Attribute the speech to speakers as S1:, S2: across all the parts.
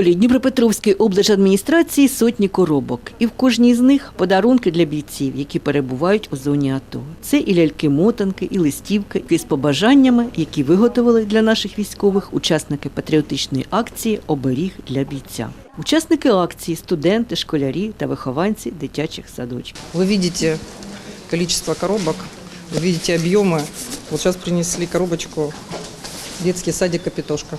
S1: холі Дніпропетровської облдержадміністрації сотні коробок, і в кожній з них подарунки для бійців, які перебувають у зоні АТО. Це і ляльки-мотанки, і листівки із побажаннями, які виготовили для наших військових учасники патріотичної акції Оберіг для бійця. Учасники акції студенти, школярі та вихованці дитячих садочків.
S2: Вы видите количество коробок, вы видите объемы. Вот сейчас принесли коробочку детский садик «Капитошка».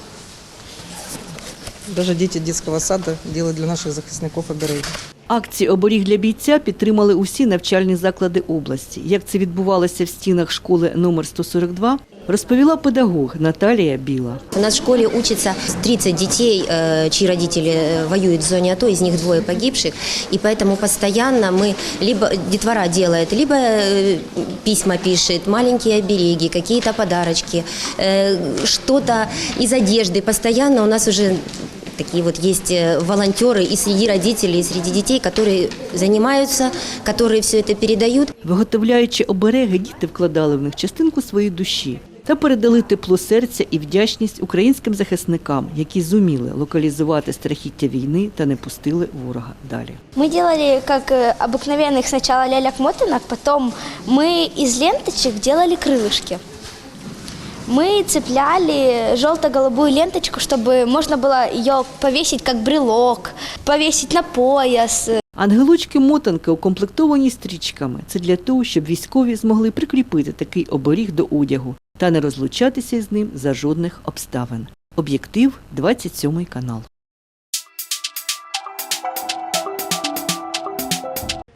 S2: Даже діти дитячого сада роблять для наших захисників обереги.
S1: Акції «Оберіг для бійця» підтримали усі навчальні заклади області. Як це відбувалося в стінах школи номер 142, розповіла педагог Наталія Біла.
S3: У нас в школе учатся 30 детей, э, чьи родители э, воюют в зоне АТО, из них двое погибших. И поэтому постоянно мы, либо детвора делает, либо э, письма пишет, маленькие обереги, какие-то подарочки, э, что-то из одежды. Постоянно у нас уже такие вот есть э, волонтеры и среди родителей, и среди детей, которые занимаются, которые все это передают.
S1: Виготовляючи обереги, діти вкладали в них частинку своєї душі та передали тепло серця і вдячність українським захисникам, які зуміли локалізувати страхіття війни та не пустили ворога далі.
S4: Мы делали как э, обыкновенных сначала ляляк-мотанок, потом мы из ленточек делали крылышки. Мы цепляли желто-голубую ленточку, чтобы можно было ее повесить как брелок, повесить на пояс.
S1: Ангелочки-мотанки укомплектовані стрічками. Це для того, щоб військові змогли прикріпити такий оберіг до одягу та не розлучатися з ним за жодних обставин. Об'єктив 27 канал.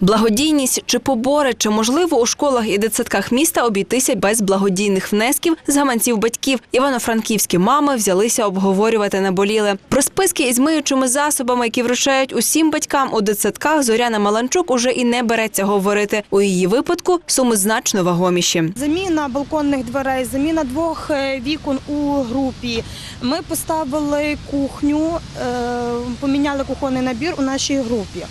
S5: Благодійність чи побори, чи можливо у школах і дитсадках міста обійтися без благодійних внесків з гаманців батьків. Івано-франківські мами взялися обговорювати наболіле. Про списки із миючими засобами, які вручають усім батькам у дитсадках, Зоряна Маланчук уже і не береться говорити. У її випадку суми значно вагоміші.
S6: Заміна балконних дверей, заміна двох е, вікон у групі. Ми поставили кухню, е, поміняли кухонний набір у нашій групі.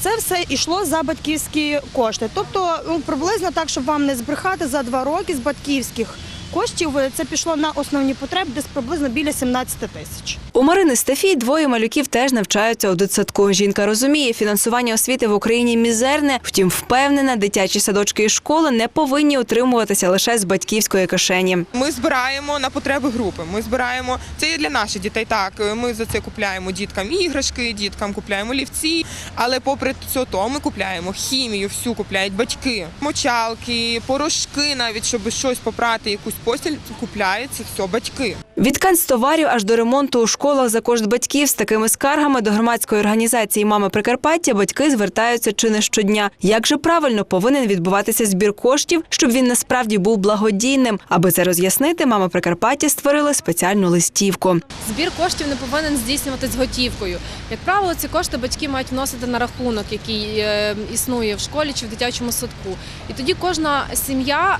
S6: Це все йшло за батьківські кошти. Тобто, ну, приблизно так, щоб вам не збрехати, за два роки з батьківських коштів е, це пішло на основні потреби, десь приблизно біля 17 тисяч.
S5: У Марини Стефій двоє малюків теж навчаються у дитсадку. Жінка розуміє, фінансування освіти в Україні мізерне, втім впевнена, дитячі садочки і школи не повинні утримуватися лише з батьківської кишені.
S7: Ми збираємо на потреби групи. Ми збираємо це і для наших дітей. Так ми за це купляємо діткам іграшки, діткам купляємо лівці. Але попри це, то ми купляємо хімію, всю купляють батьки, мочалки, порошки, навіть щоб щось попрати, якусь постіль купляють це все батьки.
S5: Від канцтоварів аж до ремонту у школах за кошт батьків з такими скаргами до громадської організації Мами Прикарпаття батьки звертаються чи не щодня. Як же правильно повинен відбуватися збір коштів, щоб він насправді був благодійним? Аби це роз'яснити, мама Прикарпаття створила спеціальну листівку.
S8: Збір коштів не повинен здійснюватись готівкою. Як правило, ці кошти батьки мають вносити на рахунок, який е, існує в школі чи в дитячому садку. І тоді кожна сім'я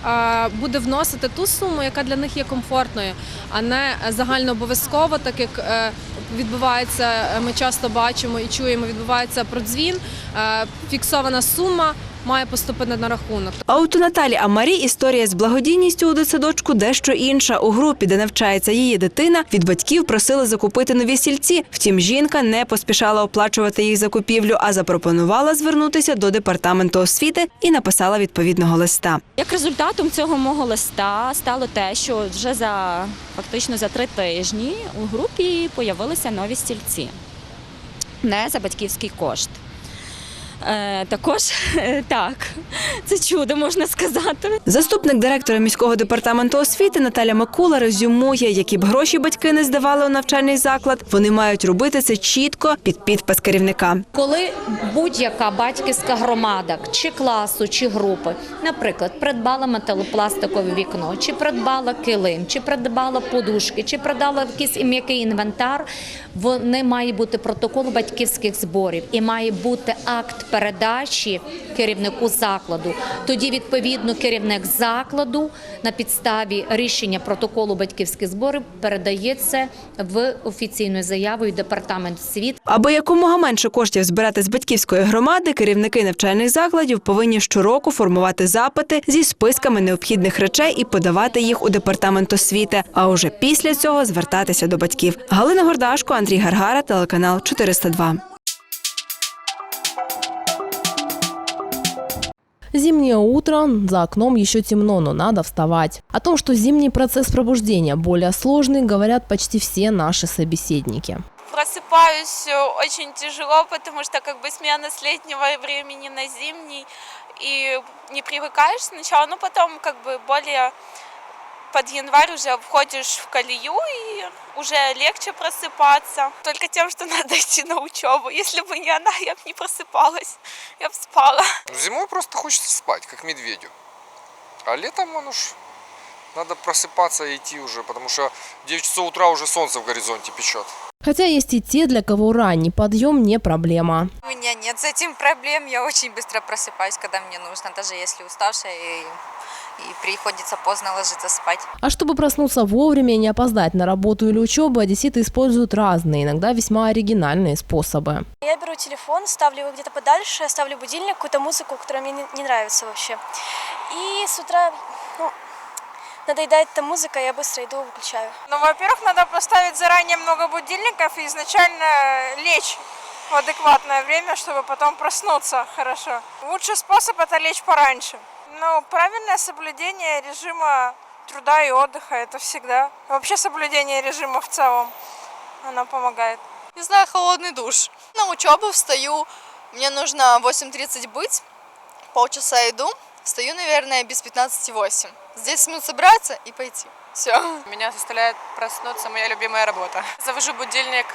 S8: буде вносити ту суму, яка для них є комфортною, а не загальнообов'язково, так як е, відбувається, е, ми часто бачимо і чуємо, відбувається продзвін, е, фіксована сума має поступити на рахунок.
S5: А от у Наталі Амарі історія з благодійністю у дитсадочку дещо інша. У групі, де навчається її дитина, від батьків просили закупити нові сільці. Втім, жінка не поспішала оплачувати їх закупівлю, а запропонувала звернутися до департаменту освіти і написала відповідного листа.
S9: Як результатом цього мого листа стало те, що вже за фактично за три тижні у групі появилися нові стільці, не за батьківський кошт. Е, також е, так, це чудо можна сказати.
S5: Заступник директора міського департаменту освіти Наталя Микула резюмує, які б гроші батьки не здавали у навчальний заклад, вони мають робити це чітко під підпис керівника.
S10: Коли будь-яка батьківська громада чи класу, чи групи, наприклад, придбала металопластикове вікно, чи придбала килим, чи придбала подушки, чи придбала якийсь м'який інвентар, вони має бути протокол батьківських зборів і має бути акт передачі керівнику закладу. Тоді відповідно керівник закладу на підставі рішення протоколу батьківських зборів передає це в офіційну заяву департамент освіти.
S5: Аби якомога менше коштів збирати з батьківської громади, керівники навчальних закладів повинні щороку формувати запити зі списками необхідних речей і подавати їх у департамент освіти. А уже після цього звертатися до батьків. Галина Гордашко, Андрій Гаргара, телеканал 402.
S11: Зимнее утро, за окном еще темно, но надо вставать. О том, что зимний процесс пробуждения более сложный, говорят почти все наши собеседники.
S12: Просыпаюсь э, очень тяжело, потому что как бы смена с летнего времени на зимний, и не привыкаешь сначала, но потом как бы более под январь уже входишь в колею и уже легче просыпаться. Только тем, что надо идти на учебу. Если бы не она, я бы не просыпалась, я бы спала.
S13: Зимой просто хочется спать, как медведю. А летом он уж надо просыпаться и идти уже, потому что в 9 часов утра уже солнце в горизонте печет.
S11: Хотя есть и те, для кого ранний подъем не проблема.
S12: У меня нет с этим проблем, я очень быстро просыпаюсь, когда мне нужно, даже если уставшая и, и приходится поздно ложиться спать.
S11: А чтобы проснуться вовремя и не опоздать на работу или учебу, одесситы используют разные, иногда весьма оригинальные способы.
S4: Я беру телефон, ставлю его где-то подальше, ставлю будильник, какую-то музыку, которая мне не- не нравится вообще. И с утра, ну, надоедает эта музыка, я быстро иду, выключаю.
S12: Ну, во-первых, надо поставить заранее много будильников и изначально лечь в адекватное время, чтобы потом проснуться хорошо. Лучший способ это лечь пораньше. Ну, правильное соблюдение режима труда и отдыха это всегда. Вообще соблюдение режима в целом, оно помогает.
S14: Не знаю, холодный душ. На учебу встаю, мне нужно в 8.30 быть, полчаса иду, встаю, наверное, без 15.08. Здесь минут собраться и пойти. Все.
S12: Меня заставляет проснуться моя любимая работа. Завожу будильник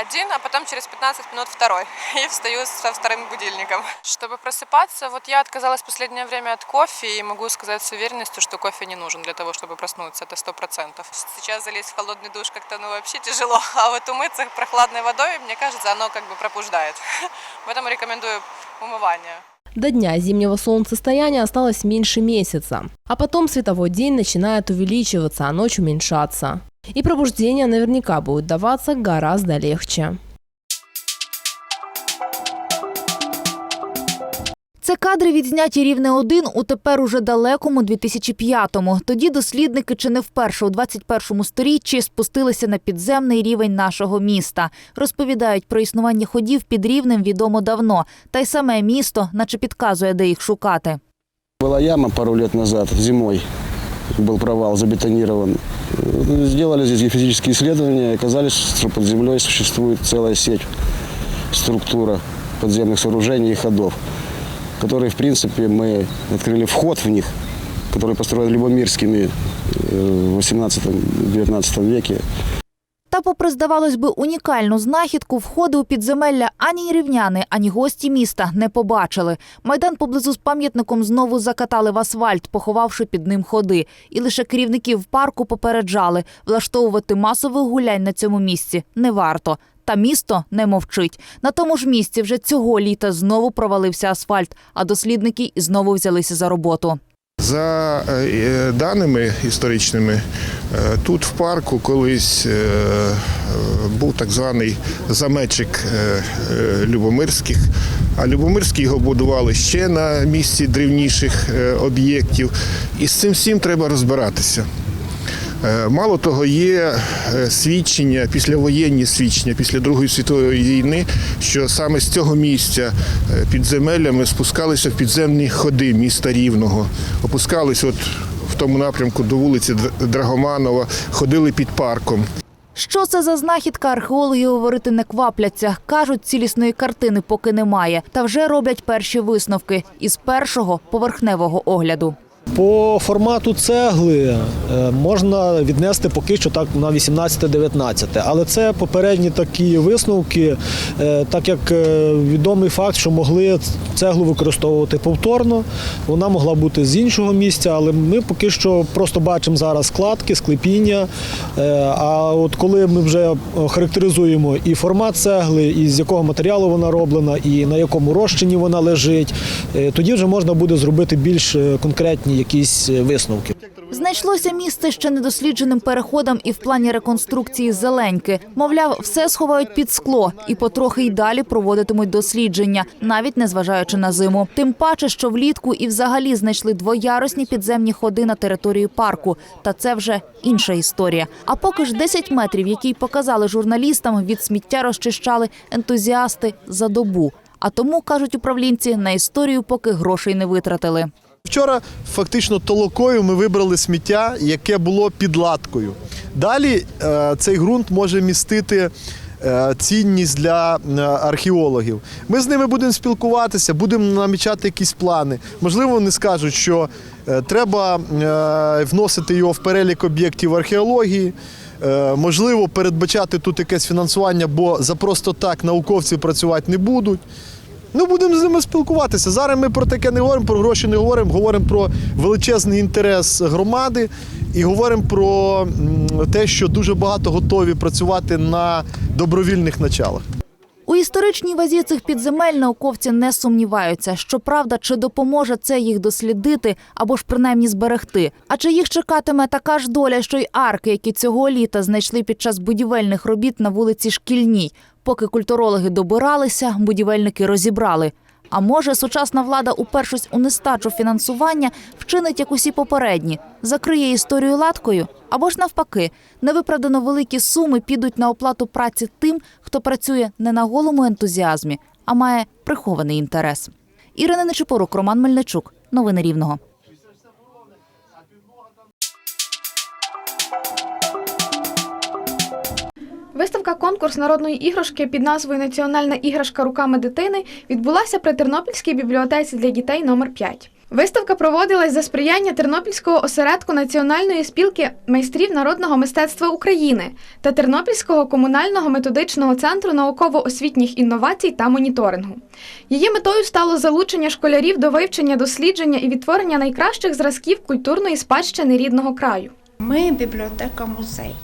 S12: один, а потом через 15 минут второй. И встаю со вторым будильником. Чтобы просыпаться, вот я отказалась в последнее время от кофе и могу сказать с уверенностью, что кофе не нужен для того, чтобы проснуться. Это сто процентов. Сейчас залезть в холодный душ как-то ну вообще тяжело, а вот умыться прохладной водой, мне кажется, оно как бы пробуждает. Поэтому рекомендую умывание.
S11: До дня зимнего солнцестояния осталось меньше месяца. А потом световой день начинает увеличиваться, а ночь уменьшаться. И пробуждение наверняка будет даваться гораздо легче.
S15: Це кадри відзняті рівне 1 у тепер уже далекому 2005-му. Тоді дослідники чи не вперше у 21-му сторіччі спустилися на підземний рівень нашого міста. Розповідають про існування ходів під рівнем відомо давно. Та й саме місто, наче підказує, де їх шукати.
S16: Была яма пару лет назад, зимой Был провал, забетонирован. Э, Сделали здесь геофизические исследования и оказались, что под землей существует целая сеть, структура подземных сооружений и ходов, которые, в принципе, мы открыли вход в них, который построен Любомирскими э, в 18-19 веке.
S15: Та, попри, здавалось би, унікальну знахідку, входи у підземелля ані рівняни, ані гості міста не побачили. Майдан поблизу з пам'ятником знову закатали в асфальт, поховавши під ним ходи. І лише керівників парку попереджали, влаштовувати масових гулянь на цьому місці не варто. Та місто не мовчить. На тому ж місці вже цього літа знову провалився асфальт, а дослідники і знову взялися за роботу.
S17: За е, даними історичними, е, тут в парку колись е, е, був так званий заметчик е, е, Любомирських. А Любомирські його будували ще на місці древніших е, об'єктів. І з цим всім треба розбиратися. Е, Мало того, є е, свідчення, післявоєнні свідчення після Другої світової війни, що саме з цього місця е, підземеллями спускалися в підземні ходи міста Рівного, опускались от в тому напрямку до вулиці Драгоманова, ходили під парком.
S15: Що це за знахідка, археологи говорити не квапляться. Кажуть, цілісної картини поки немає. Та вже роблять перші висновки із першого поверхневого огляду.
S18: По формату цегли е, можна віднести поки що так на 18-19, але це попередні такі висновки, е, так як е, відомий факт, що могли цеглу використовувати повторно, вона могла бути з іншого місця, але ми поки що просто бачимо зараз складки, склепіння. А от коли ми вже характеризуємо і формат цегли, і з якого матеріалу вона роблена, і на якому розчині вона лежить, тоді вже можна буде зробити більш конкретні якісь е, висновки.
S15: Знайшлося місце ще недослідженим переходом і в плані реконструкції зеленьки. Мовляв, все сховають під скло і потрохи й далі проводитимуть дослідження, навіть незважаючи на зиму. Тим паче, що влітку і взагалі знайшли двоярусні підземні ходи на території парку. Та це вже інша історія. А поки ж 10 метрів, які й показали журналістам, від сміття розчищали ентузіасти за добу. А тому кажуть управлінці, на історію поки грошей не витратили.
S19: Вчора фактично толокою ми вибрали сміття, яке було під латкою. Далі е, цей ґрунт може містити е, цінність для е, археологів. Ми з ними будемо спілкуватися, будемо намічати якісь плани. Можливо, вони скажуть, що треба вносити його в перелік об'єктів археології. Можливо, передбачати тут якесь фінансування, бо за просто так науковці працювати не будуть. Ну, будемо з ними спілкуватися. Зараз ми про таке не говоримо, про гроші не говоримо. Говоримо про величезний інтерес громади і говоримо про те, що дуже багато готові працювати на добровільних началах.
S15: У історичній вазі цих підземель науковці не сумніваються. Щоправда, чи допоможе це їх дослідити або ж принаймні зберегти? А чи їх чекатиме така ж доля, що й арки, які цього літа знайшли під час будівельних робіт на вулиці Шкільній? Поки культурологи добиралися, будівельники розібрали. А може, сучасна влада, упершись у нестачу фінансування, вчинить як усі попередні, закриє історію латкою? Або ж навпаки, невиправдано великі суми підуть на оплату праці тим, хто працює не на голому ентузіазмі, а має прихований інтерес. Ірина Нечипорук, Роман Мельничук. Новини Рівного.
S20: Виставка конкурс народної іграшки під назвою Національна іграшка руками дитини відбулася при Тернопільській бібліотеці для дітей номер 5 Виставка проводилась за сприяння Тернопільського осередку Національної спілки майстрів народного мистецтва України та Тернопільського комунального методичного центру науково-освітніх інновацій та моніторингу. Її метою стало залучення школярів до вивчення, дослідження і відтворення найкращих зразків культурної спадщини рідного краю.
S21: Ми бібліотека музей.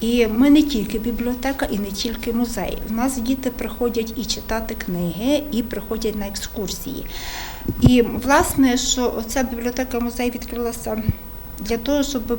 S21: І ми не тільки бібліотека і не тільки музей. У нас діти приходять і читати книги, і приходять на екскурсії. І власне, що ця бібліотека музей відкрилася для того, щоб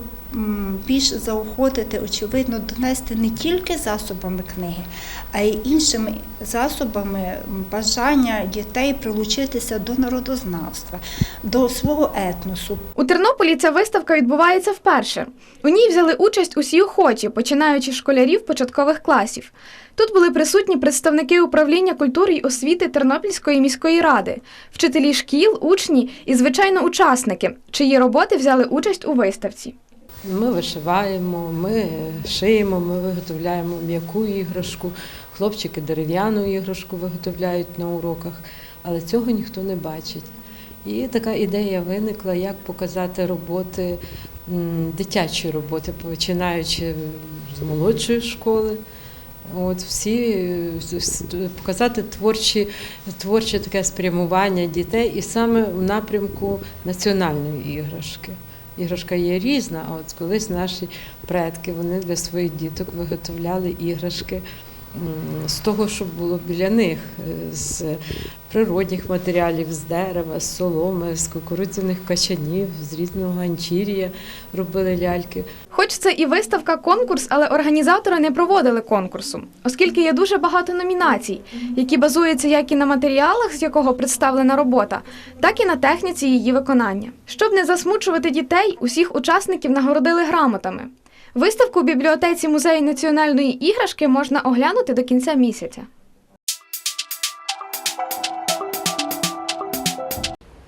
S21: більш заохотити, очевидно, донести не тільки засобами книги, а й іншими засобами бажання дітей прилучитися до народознавства, до свого етносу,
S20: У Тернополі ця виставка відбувається вперше. У ній взяли участь усі охочі, починаючи з школярів початкових класів. Тут були присутні представники управління культури й освіти Тернопільської міської ради, вчителі шкіл, учні і, звичайно, учасники, чиї роботи взяли участь у виставці.
S22: Ми вишиваємо, ми шиємо, ми виготовляємо м'яку іграшку, хлопчики дерев'яну іграшку виготовляють на уроках, але цього ніхто не бачить. І така ідея виникла, як показати роботи, дитячі роботи, починаючи з молодшої школи. От всі показати творчі, творче таке спрямування дітей і саме в напрямку національної іграшки. Іграшка є різна, а от колись наші предки вони для своїх діток виготовляли іграшки з того, що було біля них, е, з природних матеріалів, з дерева, з соломи, з кукурудзяних качанів, з різного ганчір'я робили ляльки.
S20: Хоч це і виставка конкурс, але організатори не проводили конкурсу, оскільки є дуже багато номінацій, які базуються як і на матеріалах, з якого представлена робота, так і на техніці її виконання. Щоб не засмучувати дітей, усіх учасників нагородили грамотами. Виставку у бібліотеці музею національної іграшки можна оглянути до кінця місяця.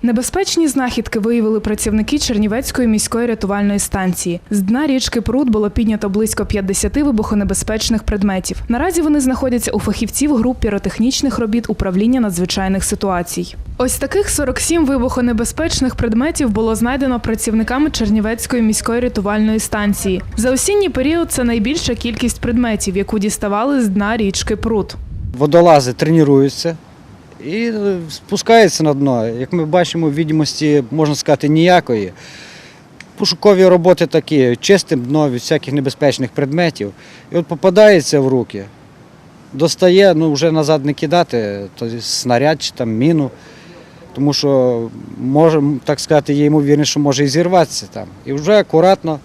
S23: Небезпечні знахідки виявили працівники Чернівецької міської рятувальної станції. З дна річки Пруд було піднято близько 50 вибухонебезпечних предметів. Наразі вони знаходяться у фахівців груп піротехнічних робіт управління надзвичайних ситуацій. Ось таких 47 вибухонебезпечних предметів було знайдено працівниками Чернівецької міської рятувальної станції. За осінній період це найбільша кількість предметів, яку діставали з дна річки Пруд.
S24: Водолази тренуються і спускаються на дно. Як ми бачимо, відомості, можна сказати, ніякої. Пошукові роботи такі, чистим дно від всяких небезпечних предметів. І от попадається в руки, достає, ну вже назад не кидати, то снаряд чи там міну. Тому що може, так сказати, є ймовірність, що може і зірватися там. І вже акуратно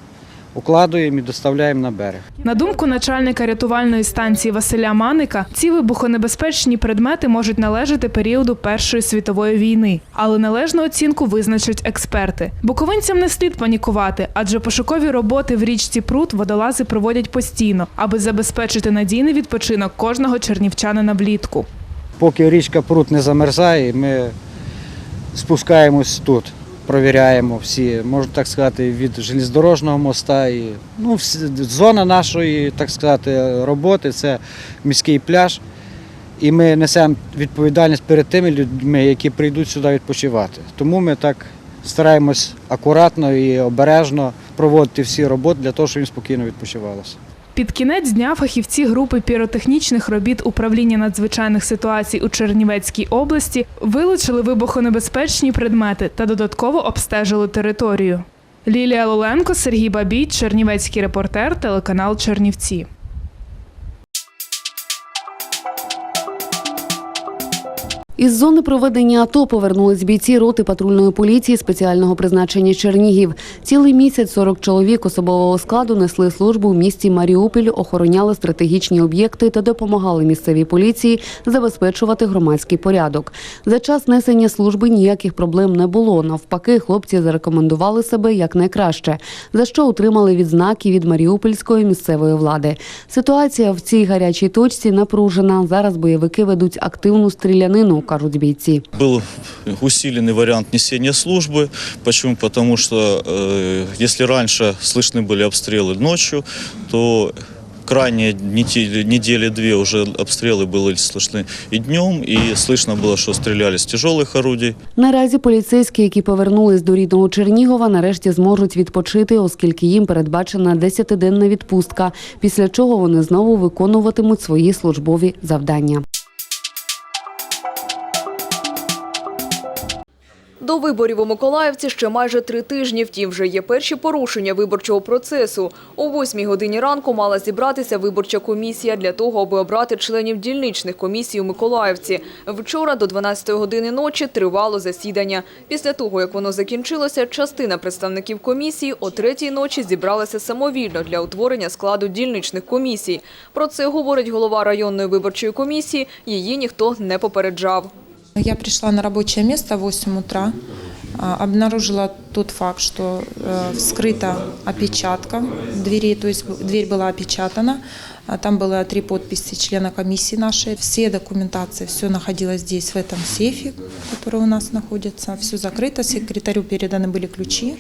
S24: укладуємо і доставляємо на берег.
S23: На думку начальника рятувальної станції Василя Маника, ці вибухонебезпечні предмети можуть належати періоду Першої світової війни, але належну оцінку визначать експерти. Буковинцям не слід панікувати, адже пошукові роботи в річці Прут водолази проводять постійно, аби забезпечити надійний відпочинок кожного чернівчанина влітку.
S24: Поки річка Прут не замерзає, ми спускаємось тут, провіряємо всі, можна так сказати, від железнодорожного моста. І, ну, зона нашої, так сказати, роботи це міський пляж. І ми несемо відповідальність перед тими людьми, які прийдуть сюди відпочивати. Тому ми так стараємось акуратно і обережно проводити всі роботи для того, щоб їм спокійно відпочивалося.
S23: Під кінець дня фахівці групи піротехнічних робіт управління надзвичайних ситуацій у Чернівецькій області вилучили вибухонебезпечні предмети та додатково обстежили територію. Лілія Лоленко, Сергій Бабій, Чернівецький репортер, телеканал Чернівці.
S25: Із зони проведення АТО повернулись бійці роти патрульної поліції спеціального призначення Чернігів. Цілий місяць 40 чоловік особового складу несли службу в місті Маріуполь, охороняли стратегічні об'єкти та допомагали місцевій поліції забезпечувати громадський порядок. За час несення служби ніяких проблем не було. Навпаки, хлопці зарекомендували себе як найкраще, за що отримали відзнаки від маріупольської місцевої влади. Ситуація в цій гарячій точці напружена. Зараз бойовики ведуть активну стрілянину, кажуть бійці.
S26: Был усиленный вариант несения службы. Почему? Потому что э, если раньше слышны были обстрелы ночью, то крайние недели, недели две уже обстрелы были слышны и днем, и слышно было, что стреляли с тяжелых орудий.
S25: Наразі поліцейські, які повернулись до рідного Чернігова, нарешті зможуть відпочити, оскільки їм передбачена 10-денна відпустка, після чого вони знову виконуватимуть свої службові завдання.
S27: До виборів у Миколаївці ще майже три тижні, втім вже є перші порушення виборчого процесу. О 8 годині ранку мала зібратися виборча комісія для того, аби обрати членів дільничних комісій у Миколаївці. Вчора до 12 години ночі тривало засідання. Після того, як воно закінчилося, частина представників комісії о третій ночі зібралася самовільно для утворення складу дільничних комісій. Про це говорить голова районної виборчої комісії. Її ніхто не попереджав.
S28: Я пришла на рабочее место в 8 утра, а, обнаружила тот факт, что э, вскрыта опечатка двери, то есть дверь была опечатана, а там было три подписи члена комиссии нашей, все документации, все находилось здесь, в этом сейфе, который у нас находится, все закрыто, секретарю переданы были ключи.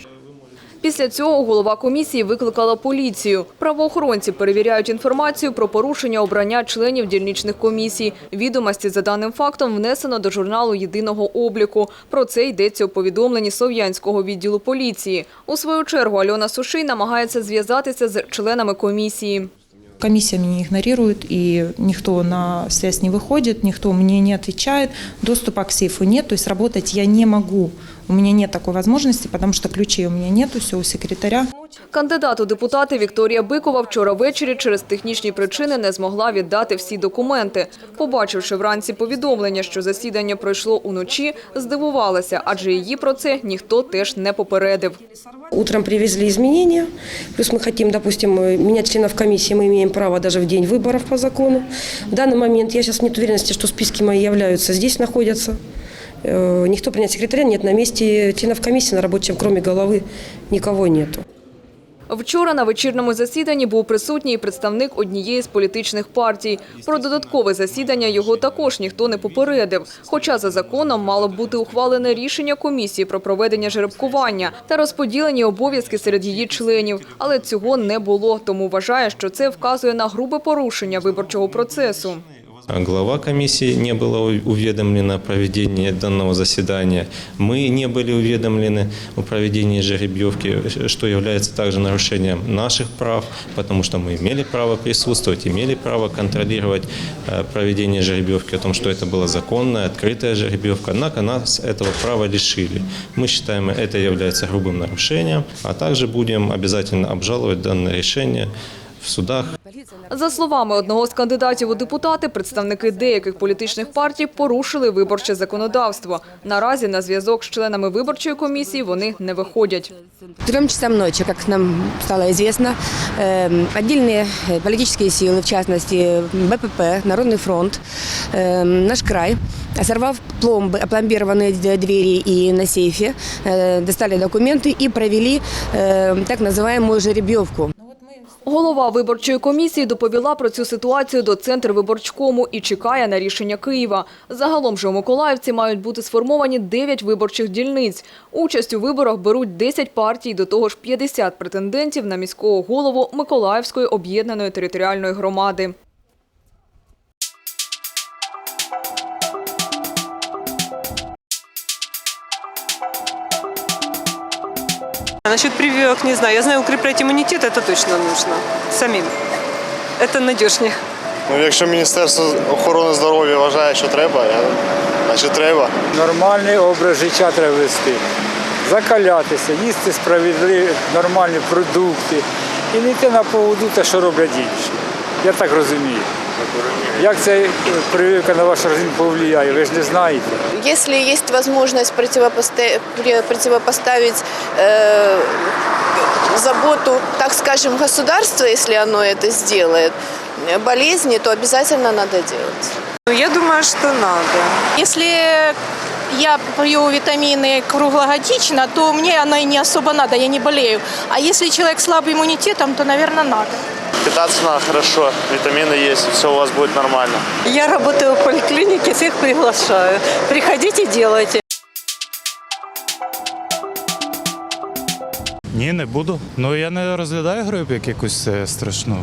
S27: Після цього голова комісії викликала поліцію. Правоохоронці перевіряють інформацію про порушення обрання членів дільничних комісій. Відомості за даним фактом внесено до журналу єдиного обліку. Про це йдеться у повідомленні Сов'янського відділу поліції. У свою чергу Альона Суший намагається зв'язатися з членами комісії.
S28: Комиссия меня игнорирует, и никто на связь не выходит, никто мне не отвечает, доступа к сейфу нет, то есть я не могу. У меня нет такой возможности, потому что ключей у меня нету, все у секретаря.
S27: Кандидат у депутати Вікторія Бикова вчора ввечері через технічні причини не змогла віддати всі документи. Побачивши вранці повідомлення, що засідання пройшло уночі, здивувалася, адже її про це ніхто теж не попередив.
S29: Утром привезли изменения, плюс мы хотим, допустим, э, менять членов комиссии, мы имеем право даже в день выборов по закону. В данный момент я сейчас нет уверенности, что списки мои являются здесь, находятся. Э, Никто принять секретаря нет на месте членов комиссии на рабочем, кроме головы, никого нету.
S27: Вчора на вечірньому засіданні був присутній представник однієї з політичних партій. Про додаткове засідання його також ніхто не попередив. Хоча за законом мало б бути ухвалене рішення комісії про проведення жеребкування та розподілені обов'язки серед її членів. Але цього не було, тому вважає, що це вказує на грубе порушення виборчого процесу.
S30: Глава комиссии не была уведомлена о проведении данного заседания. Мы не были уведомлены о проведении жеребьевки, что является также нарушением наших прав, потому что мы имели право присутствовать, имели право контролировать э, проведение жеребьевки, о том, что это была законная, открытая жеребьевка. Однако нас этого права лишили. Мы считаем, это является грубым нарушением, а также будем обязательно обжаловать данное решение в судах.
S27: За словами одного з кандидатів у депутати, представники деяких політичних партій порушили виборче законодавство. Наразі на зв'язок з членами виборчої комісії вони не виходять.
S31: Трем часам ночи, как нам стало известно, э, отдельные э, политические силы, в частности БПП, Народный фронт, э, наш край, сорвав пломбы, опломбированные д- двери и на сейфе, э, достали документы и провели э, так называемую жеребьевку.
S27: Голова виборчої комісії доповіла про цю ситуацію до Центру виборчкому і чекає на рішення Києва. Загалом же у Миколаївці мають бути сформовані 9 виборчих дільниць. Участь у виборах беруть 10 партій, до того ж 50 претендентів на міського голову Миколаївської об'єднаної територіальної громади.
S32: Насчет прививок не знаю. Я знаю, укреплять иммунитет это точно нужно. Самим. Это надежнее.
S33: Ну, якщо Міністерство охорони здоров'я вважає, що треба, я, значить треба.
S34: Нормальний образ життя треба вести. Закалятися, їсти справедливі, нормальні продукти і не йти на поводу те, що роблять інші. Я так розумію. Як ця прививка на ваш організм повлияє, ви ж не знаєте.
S35: Если есть возможность противопоста- пре- противопоставить э, заботу, так скажем, государства, если оно это сделает, э, болезни, то обязательно надо делать.
S32: Ну, Я думаю, что надо.
S36: Если я пью витамины круглогодично, то мне оно и не особо надо, я не болею. А если человек слабый иммунитетом, то, наверное, надо.
S33: Питатися надо хорошо, вітаміни є, все у вас буде нормально.
S32: Я работаю в поликлинике, всех приглашаю. Приходите, делайте.
S37: Ні, не буду. Ну я не розглядаю грип як якусь е, страшну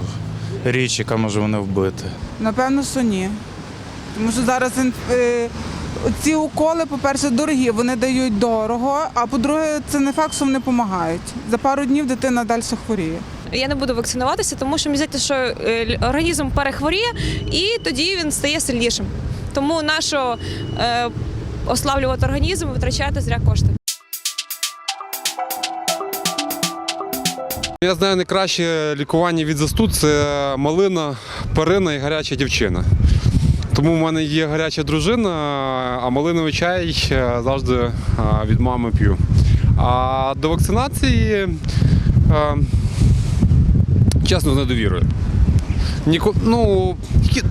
S37: річ, яка може мене вбити.
S38: Напевно, що ні. Тому що зараз е, ці уколи, по-перше, дорогі, вони дають дорого, а по-друге, це не факт, що вони допомагають. За пару днів дитина далі хворіє.
S39: Я не буду вакцинуватися, тому що мені здається, що е, організм перехворіє і тоді він стає сильнішим. Тому нащо е, ослаблювати організм витрачати зря кошти.
S40: Я знаю найкраще лікування від застуд це малина, перина і гаряча дівчина. Тому в мене є гаряча дружина, а малиновий чай завжди від мами п'ю. А до вакцинації, е, чесно, з недовірою. Ніко, ну,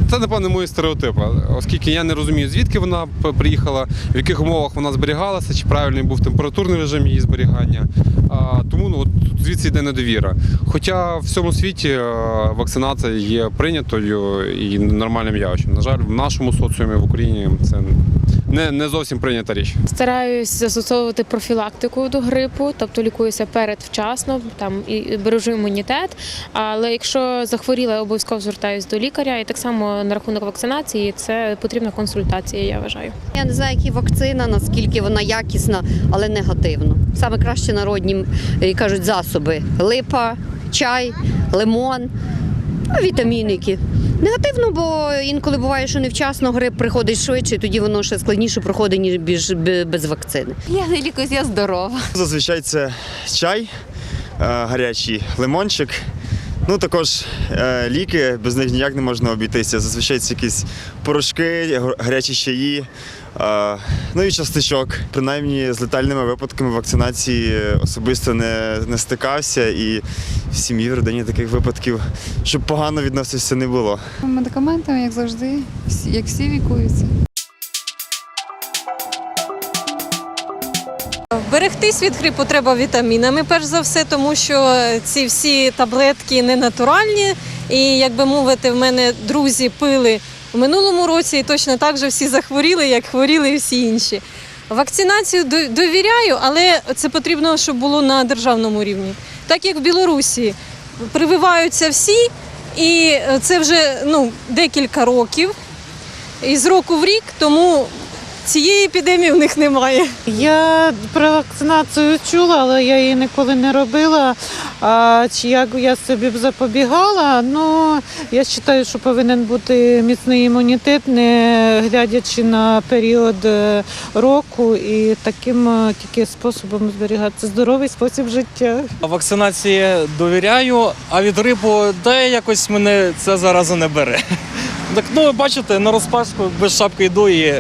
S40: це, напевно, мої стереотипи, оскільки я не розумію, звідки вона приїхала, в яких умовах вона зберігалася, чи правильний був температурний режим її зберігання. А, тому ну, от звідси йде недовіра. Хоча в всьому світі е, вакцинація є прийнятою і нормальним явищем. На жаль, в нашому соціумі в Україні це не, не зовсім прийнята річ.
S41: Стараюсь застосовувати профілактику до грипу, тобто лікуюся передвчасно, там і бережу імунітет. Але якщо захворіла, обов'язково звертаюсь до лікаря. І так само на рахунок вакцинації це потрібна консультація, я вважаю.
S42: Я не знаю, які вакцина, наскільки вона якісна, але негативно. Саме краще народні кажуть засоби: липа, чай, лимон, вітаміники. Негативно, бо інколи буває, що невчасно грип приходить швидше, і тоді воно ще складніше проходить, ніж без вакцини.
S43: Я не лікуюсь, я здорова.
S33: Зазвичай це чай, е, гарячий лимончик. Ну також е, ліки, без них ніяк не можна обійтися. Зазвичай це якісь порошки, гарячі чаї, ну і частичок. Принаймні з летальними випадками вакцинації особисто не, не стикався і в сім'ї в родині таких випадків, щоб погано відносився, не було.
S44: Медикаментами, як завжди, всі- як всі лікуються.
S45: Берегтись від грипу треба вітамінами, перш за все, тому що ці всі таблетки не натуральні. І, як би мовити, в мене друзі пили в минулому році точно так же всі захворіли, як хворіли і всі інші. Вакцинацію довіряю, але це потрібно, щоб було на державному рівні. Так як в Білорусі прививаються всі, і це вже ну, декілька років, і з року в рік, тому цієї епідемії в них немає.
S46: Я про вакцинацію чула, але я її ніколи не робила. А чи як я собі б запобігала? Ну я вважаю, що повинен бути міцний імунітет, не глядячи на період е, року, і таким е, тільки способом зберігати здоровий спосіб життя.
S47: Вакцинації довіряю, а від грипу да якось мене це зараза не бере. Так ну бачите, на розпашку без шапки йду і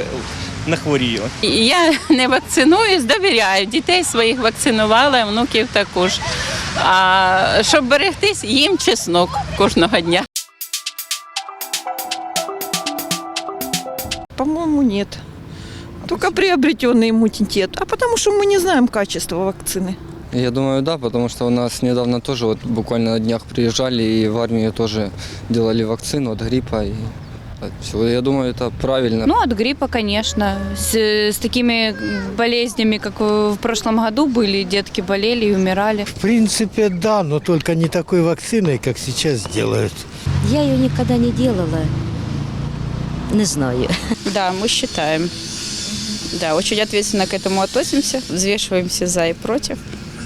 S47: не хворію.
S9: Я не вакцинуюсь, довіряю. Дітей своїх вакцинувала, внуків також. А щоб берегтись, їм чеснок кожного дня.
S48: По-моему, нет. Только приобретенный иммунитет. А потому что мы не знаем качества вакцины.
S49: Я думаю, да, потому что у нас недавно тоже, вот буквально на днях приезжали и в армию тоже делали вакцину от гриппа. И все. Я думаю, это правильно.
S10: Ну, от гриппа, конечно. С, с такими болезнями, как в прошлом году были, детки болели и умирали.
S28: В принципе, да, но только не такой вакциной, как сейчас делают.
S3: Я ее никогда не делала. Не знаю.
S9: Да, мы считаем. Да, очень ответственно к этому относимся, взвешиваем все за и против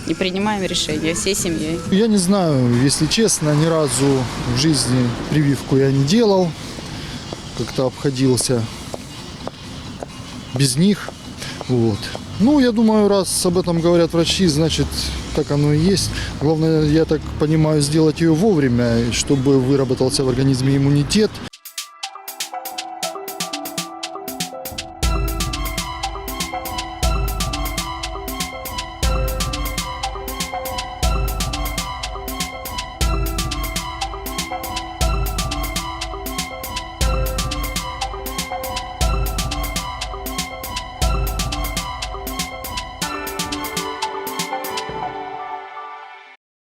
S9: и принимаем решения всей семьей.
S50: Я не знаю, если честно, ни разу в жизни прививку я не делал. Как-то обходился без них. Вот. Ну, я думаю, раз об этом говорят врачи, значит, так оно и есть. Главное, я так понимаю, сделать ее вовремя, чтобы выработался в организме иммунитет –